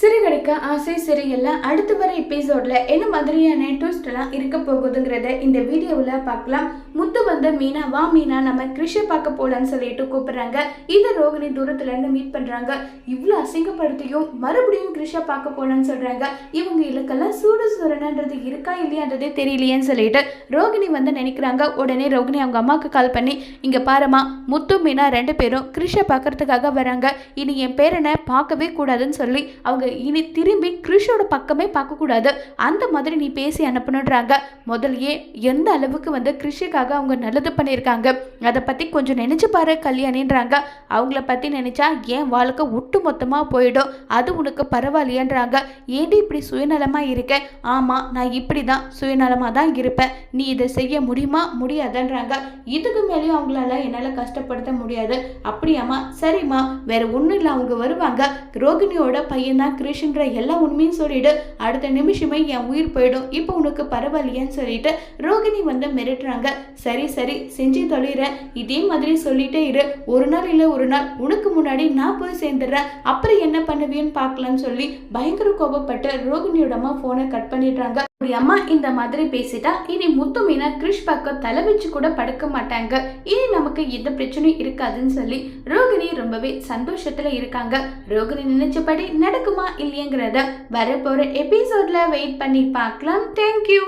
சிறுகடிக்க ஆசை சிறையில் அடுத்து வர எபிசோட்ல என்ன மாதிரியான ட்விஸ்ட் எல்லாம் இருக்க போகுதுங்கிறத இந்த வீடியோவில் பார்க்கலாம். முத்து வந்து மீனா வா மீனா நம்ம கிருஷை பார்க்க போகலான்னு சொல்லிட்டு கூப்பிடுறாங்க. இந்த ரோகிணி தூரத்துல இருந்து மீட் பண்றாங்க. இவ்வளோ அசிங்கப்படுத்தியும் மறுபடியும் கிருஷை பார்க்க போகலான்னு சொல்றாங்க. இவங்க இலக்கெல்லாம் சூடு சுரணன்றது இருக்கா இல்லையான்றதே தெரியலையேன்னு சொல்லிட்டு ரோகிணி வந்து நினைக்கிறாங்க. உடனே ரோகிணி அவங்க அம்மாவுக்கு கால் பண்ணி இங்க பாருமா முத்து மீனா ரெண்டு பேரும் கிருஷை பார்க்கறதுக்காக வராங்க. இனி என் பேரனை பார்க்கவே கூடாதுன்னு சொல்லி அவங்க இனி திரும்பி கிருஷோட பக்கமே பார்க்கக்கூடாது. அந்த மாதிரி நீ பேசி அனுப்பணுன்றாங்க. முதல்லயே எந்த அளவுக்கு வந்து கிருஷிக்காக அவங்க நல்லது பண்ணியிருக்காங்க. அதை பற்றி கொஞ்சம் நினச்சி பாரு கல்யாணின்றாங்க. அவங்கள பற்றி நினச்சா ஏன் வாழ்க்கை ஒட்டு மொத்தமாக போயிடும். அது உனக்கு பரவாயில்லையன்றாங்க. ஏண்டி இப்படி சுயநலமாக இருக்க? ஆமாம் நான் இப்படி தான் சுயநலமாக தான் இருப்பேன். நீ இதை செய்ய முடியுமா? முடியாதுன்றாங்க. இதுக்கு மேலேயும் அவங்களால என்னால் கஷ்டப்படுத்த முடியாது. அப்படியாம்மா சரிம்மா வேற ஒன்றும் இல்லை அவங்க வருவாங்க. ரோகிணியோட பையன் தான் கிருஷ்ணன்ற எல்லா உண்மையும் சொல்லிடு அடுத்த நிமிஷமே என் உயிர் போயிடும். இப்போ உனக்கு பரவாயில்லையேன்னு சொல்லிட்டு ரோகிணி வந்து மிரட்டுறாங்க. சரி சரி செஞ்சு தொழிறேன் இதே மாதிரி சொல்லிட்டே இரு. ஒரு நாள் இல்லை ஒரு நாள். உனக்கு முன்னாடி நான் போய் சேர்ந்துடுறேன். அப்புறம் என்ன பண்ணுவேன்னு பார்க்கலாம்னு சொல்லி பயங்கர கோபப்பட்டு ரோகிணியோட அம்மா ஃபோனை கட் பண்ணிடுறாங்க. ஒரு அம்மா இந்த மாதிரி பேசிட்டா இனி முத்து மீனா கிருஷ் பக்கம் தலை வச்சு கூட படுக்க மாட்டாங்க. இனி நமக்கு எந்த பிரச்சனையும் இருக்காதுன்னு சொல்லி ரோகிணி ரொம்பவே சந்தோஷத்துல இருக்காங்க. ரோகிணி நினைச்சபடி நடக்குமா இல்லையங்கிறத வரப்போற எபிசோட்ல வெயிட் பண்ணி பார்க்கலாம். தேங்க்யூ